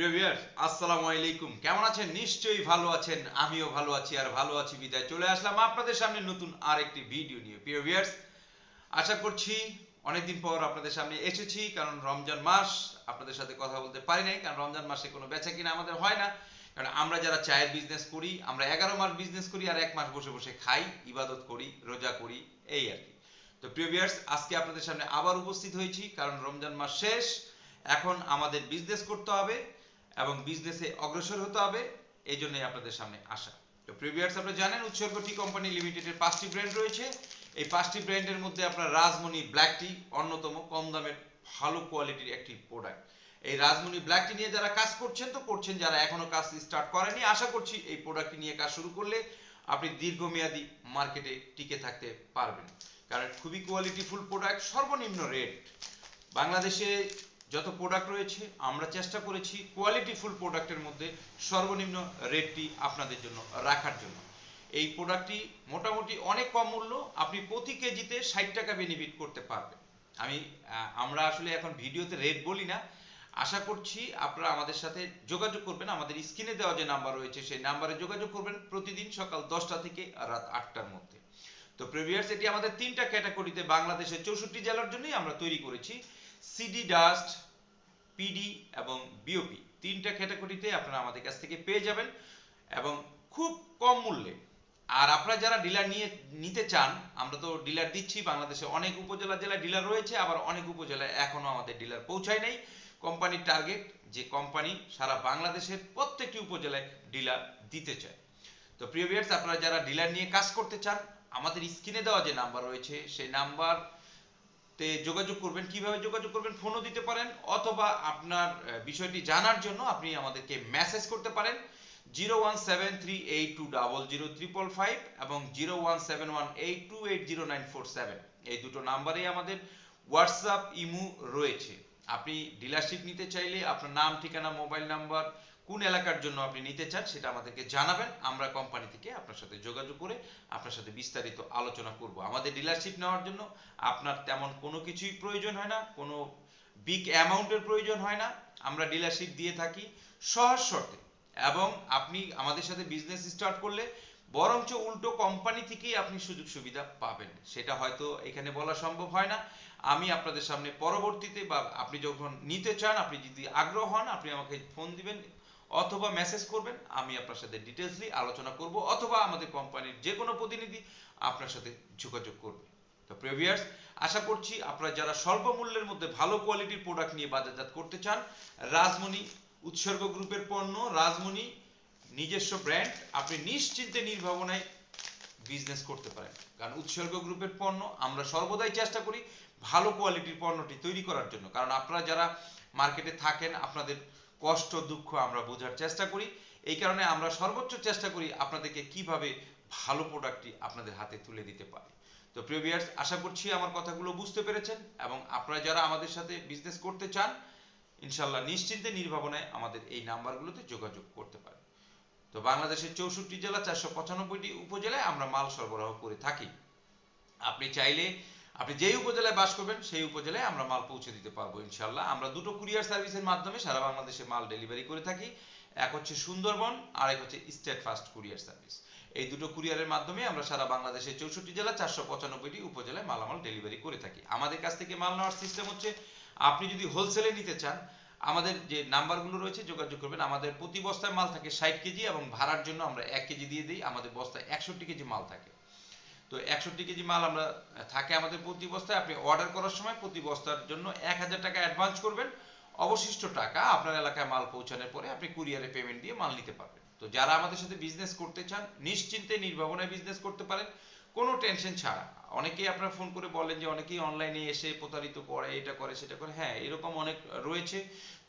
প্রিয় ভিউয়ার্স আসসালামু আলাইকুম। কেমন আছেন? নিশ্চয়ই ভালো আছেন। আমিও ভালো আছি আর ভালো আছি বিদায়। চলে আসলাম আপনাদের সামনে নতুন আরেকটি ভিডিও নিয়ে। প্রিয় ভিউয়ার্স আশা করছি অনেকদিন পর আপনাদের সামনে এসেছি, কারণ রমজান মাস, আপনাদের সাথে কথা বলতে পারি নাই, কারণ রমজান মাসে কোনো বেচা কিনা আমাদের হয় না। কারণ আমরা যারা চায়ের বিজনেস করি, আমরা এগারো মাস বিজনেস করি আর এক মাস বসে বসে খাই, ইবাদত করি, রোজা করি, এই আর কি। তো প্রিয় ভিউয়ার্স আজকে আপনাদের সামনে আবার উপস্থিত হয়েছি, কারণ রমজান মাস শেষ। এখন আমাদের বিজনেস করতে হবে। এবং বিজনেসে অগ্রসর হতে হবে এই জন্যই আপনাদের সামনে আসা। তো প্রিভিয়ার্স আপনারা জানেন উৎসর্গ টি কোম্পানি লিমিটেডের পাঁচটি ব্র্যান্ড রয়েছে। এই পাঁচটি ব্র্যান্ডের মধ্যে আপনার রাজমণি ব্ল্যাক টি অন্যতম কম দামের ভালো কোয়ালিটির একটি প্রোডাক্ট এই রাজমণি ব্ল্যাক টি নিয়ে যারা কাজ করছেন তো করছেন, যারা এখনও কাজ স্টার্ট করেনি আশা করছি এই প্রোডাক্টটি নিয়ে কাজ শুরু করলে আপনি দীর্ঘমেয়াদী মার্কেটে টিকে থাকতে পারবেন। কারণ খুবই কোয়ালিটিফুল প্রোডাক্ট সর্বনিম্ন রেট বাংলাদেশে যত প্রোডাক্ট রয়েছে, আমরা চেষ্টা করেছি কোয়ালিটিফুল প্রোডাক্টের মধ্যে সর্বনিম্ন রেটটি আপনাদের জন্য রাখার জন্য। এই প্রোডাক্টটি মোটামুটি অনেক কম মূল্য, আপনি প্রতি কেজিতে ষাট টাকা বেনিফিট করতে পারবেন। আমি আমরা আসলে এখন ভিডিওতে রেট বলি না। আশা করছি আপনারা আমাদের সাথে যোগাযোগ করবেন। আমাদের স্ক্রিনে দেওয়া যে নাম্বার রয়েছে, সেই নাম্বারে যোগাযোগ করবেন প্রতিদিন সকাল দশটা থেকে রাত আটটার মধ্যে। তো প্রিভিয়ার্স এটি আমাদের তিনটা ক্যাটাগরিতে বাংলাদেশের চৌষট্টি জেলার জন্যই আমরা তৈরি করেছি। সিডি ডাস্ট পিডি এবং বিওপি তিনটা ক্যাটাগরিতে আপনারা আমাদের কাছ থেকে পেয়ে যাবেন এবং খুব কম মূল্যে। আর আপনারা যারা ডিলার নিয়ে, নিতে চান, আমরা তো ডিলার দিচ্ছি, বাংলাদেশে অনেক উপজেলা জেলায় ডিলার রয়েছে, আবার অনেক উপজেলায় এখনও আমাদের ডিলার পৌঁছায় নাই। কোম্পানির টার্গেট যে কোম্পানি সারা বাংলাদেশের প্রত্যেকটি উপজেলায় ডিলার দিতে চায়। তো প্রিয় ভিউয়ার্স আপনারা যারা ডিলার নিয়ে কাজ করতে চান, আমাদের স্ক্রিনে দেওয়া যে নাম্বার রয়েছে, সেই নাম্বার তে যোগাযোগ করবেন, কীভাবে যোগাযোগ করবেন ফোনও দিতে পারেন, অথবা আপনার বিষয়টি জানার জন্য আপনি আমাদেরকে মেসেজ করতে পারেন zero one seven three eight two double zero triple five এবং zero one seven one eight two eight zero nine four seven এই দুটো নাম্বারেই আমাদের হোয়াটসঅ্যাপ ইমু রয়েছে। আপনি ডিলারশিপ নিতে চাইলে আপনার নাম, ঠিকানা মোবাইল নাম্বার কোন এলাকার জন্য আপনি নিতে চান সেটা আমাদেরকে জানাবেন। আমরা কোম্পানি থেকে আপনার সাথে যোগাযোগ করে আপনার সাথে বিস্তারিত আলোচনা করব। আমাদের ডিলারশিপ নেওয়ার জন্য আপনার তেমন কোনো কিছুই প্রয়োজন হয় না, কোনো বিগ অ্যামাউন্টের প্রয়োজন হয় না। আমরা ডিলারশিপ দিয়ে থাকি সহজ শর্তে। এবং আপনি আমাদের সাথে বিজনেস স্টার্ট করলে বরঞ্চ উল্টো কোম্পানি থেকেই আপনি সুযোগ সুবিধা পাবেন। সেটা হয়তো এখানে বলা সম্ভব হয় না। আমি আপনাদের সামনে পরবর্তীতে বা আপনি যখন নিতে চান, আপনি যদি আগ্রহ হন, আপনি আমাকে ফোন দিবেন অথবা মেসেজ করবেন, আমি আপনার সাথে ডিটেলসলি আলোচনা করব, অথবা আমাদের কোম্পানির যে কোনো প্রতিনিধি আপনার সাথে যোগাযোগ করবে। তো প্রিভিয়ার্স আশা করছি আপনারা যারা স্বল্প মূল্যের মধ্যে ভালো কোয়ালিটির প্রোডাক্ট নিয়ে বাজারজাত করতে চান, রাজমণি উৎসর্গ গ্রুপের পণ্য, রাজমণি নিজস্ব ব্র্যান্ড আপনি নিশ্চিন্তে নির্ভাবনায় বিজনেস করতে পারেন। কারণ উৎসর্গ গ্রুপের পণ্য, আমরা সর্বদাই চেষ্টা করি ভালো কোয়ালিটির পণ্যটি তৈরি করার জন্য। কারণ আপনারা যারা মার্কেটে থাকেন, আপনাদের কষ্ট, দুঃখ আমরা বোঝার চেষ্টা করি। এই কারণে আমরা সর্বোচ্চ চেষ্টা করি আপনাদেরকে কীভাবে ভালো প্রোডাক্টটি আপনাদের হাতে তুলে দিতে পারি। তো প্রিয় ভিউয়ার্স আশা করছি আমার কথাগুলো বুঝতে পেরেছেন এবং আপনারা যারা আমাদের সাথে বিজনেস করতে চান ইনশাল্লাহ নিশ্চিন্তে, নির্ভাবনায় আমাদের এই নাম্বারগুলোতে যোগাযোগ করতে পারেন। তো বাংলাদেশের চৌষট্টি জেলা চারশো পঁচানব্বইটি উপজেলায় আমরা মাল সরবরাহ করে থাকি। আপনি চাইলে আপনি যেই উপজেলায় বাস করবেন, সেই উপজেলায় আমরা মাল পৌঁছে দিতে পারব ইনশাল্লাহ আমরা দুটো কুরিয়ার সার্ভিসের মাধ্যমে সারা বাংলাদেশে মাল ডেলিভারি করে থাকি। এক হচ্ছে সুন্দরবন আর এক হচ্ছে স্টেট ফাস্ট কুরিয়ার সার্ভিস। এই দুটো কুরিয়ারের মাধ্যমে আমরা সারা বাংলাদেশের চৌষট্টি জেলা, চারশো পঁচানব্বইটি উপজেলায় মালামাল ডেলিভারি করে থাকি। আমাদের কাছ থেকে মাল নেওয়ার সিস্টেম হচ্ছে, আপনি যদি হোলসেলে নিতে চান, আমাদের যে নাম্বারগুলো রয়েছে, যোগাযোগ করবেন। আমাদের প্রতি বস্তায় মাল থাকে ষাট কেজি এবং ভাড়ার জন্য আমরা এক কেজি দিয়ে দিই। আমাদের বস্তায় একষট্টি কেজি মাল থাকে। একষট্টি কেজি মাল আমরা থাকে আমাদের প্রতি বস্তায়। আপনি অর্ডার করার সময় প্রতি বস্তার জন্য এক হাজার টাকা অ্যাডভান্স করবেন। অবশিষ্ট টাকা আপনার এলাকায় মাল পৌঁছানোর পরে আপনি কুরিয়ারে পেমেন্ট দিয়ে মাল নিতে পারবেন। তো যারা আমাদের সাথে বিজনেস করতে চান, নিশ্চিন্তে, নির্ভাবনায় বিজনেস করতে পারেন, কোনো টেনশন ছাড়া। অনেকেই আপনারা ফোন করে বলেন যে, অনেকেই অনলাইনে এসে প্রতারিত করে, এটা করে, সেটা করে। হ্যাঁ এরকম অনেক রয়েছে।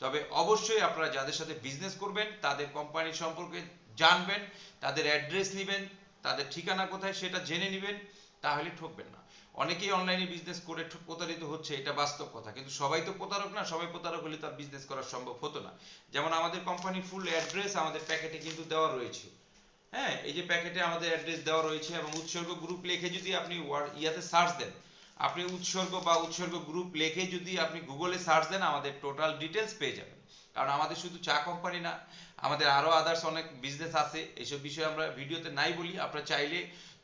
তবে অবশ্যই আপনারা যাদের সাথে বিজনেস করবেন, তাদের কোম্পানি সম্পর্কে জানবেন, তাদের অ্যাড্রেস নেবেন তাদের ঠিকানা কোথায় সেটা জেনে নেবেন, তাহলে ঠকবেন না। অনেকেই অনলাইনে বিজনেস করে প্রতারিত হচ্ছে, এটা বাস্তব কথা। কিন্তু সবাই তো প্রতারক না, সবাই প্রতারক হলে তার বিজনেস করা সম্ভব হতো না। যেমন আমাদের কোম্পানির ফুল অ্যাড্রেস আমাদের প্যাকেটে কিন্তু দেওয়া রয়েছে। হ্যাঁ এই যে প্যাকেটে আমাদের অ্যাড্রেস দেওয়া রয়েছে এবং উৎসর্গ গ্রুপ লিখে যদি আপনি ইয়াতে সার্চ দেন, আপনি উৎসর্গ বা উৎসর্গ গ্রুপ লিখে যদি আপনি গুগলে সার্চ দেন, আমাদের টোটাল ডিটেলস পেয়ে যাবেন। কারণ আমাদের শুধু চা কোম্পানি না, আমাদের আরও আদার্স অনেক বিজনেস আছে। এইসব বিষয়ে আমরা ভিডিওতে নাই বলি। আপনারা চাইলে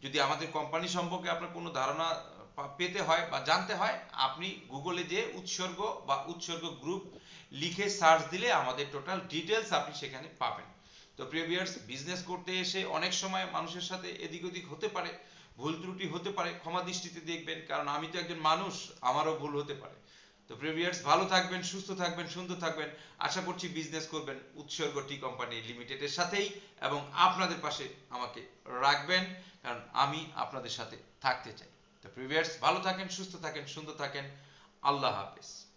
যদি আমাদের কোম্পানি সম্পর্কে আপনার কোনো ধারণা পেতে হয় বা জানতে হয়, আপনি গুগলে যে উৎসর্গ বা উৎসর্গ গ্রুপ লিখে সার্চ দিলে আমাদের টোটাল ডিটেলস আপনি সেখানে পাবেন। তো প্রিভিয়ার্স বিজনেস করতে এসে অনেক সময় মানুষের সাথে এদিক ওদিক হতে পারে, ভুল ত্রুটি হতে পারে, ক্ষমা দৃষ্টিতে দেখবেন। কারণ আমি তো একজন মানুষ, আমারও ভুল হতে পারে। তো প্রিভিয়ার্স ভালো থাকবেন, সুস্থ থাকবেন, সুন্দর থাকবেন। আশা করছি বিজনেস করবেন উৎসর্গ টি কোম্পানি লিমিটেডের সাথেই এবং আপনাদের পাশে আমাকে রাখবেন, কারণ আমি আপনাদের সাথে থাকতে চাই। তো প্রিভিয়ার্স ভালো থাকেন, সুস্থ থাকেন, সুন্দর থাকেন। আল্লাহ হাফেজ।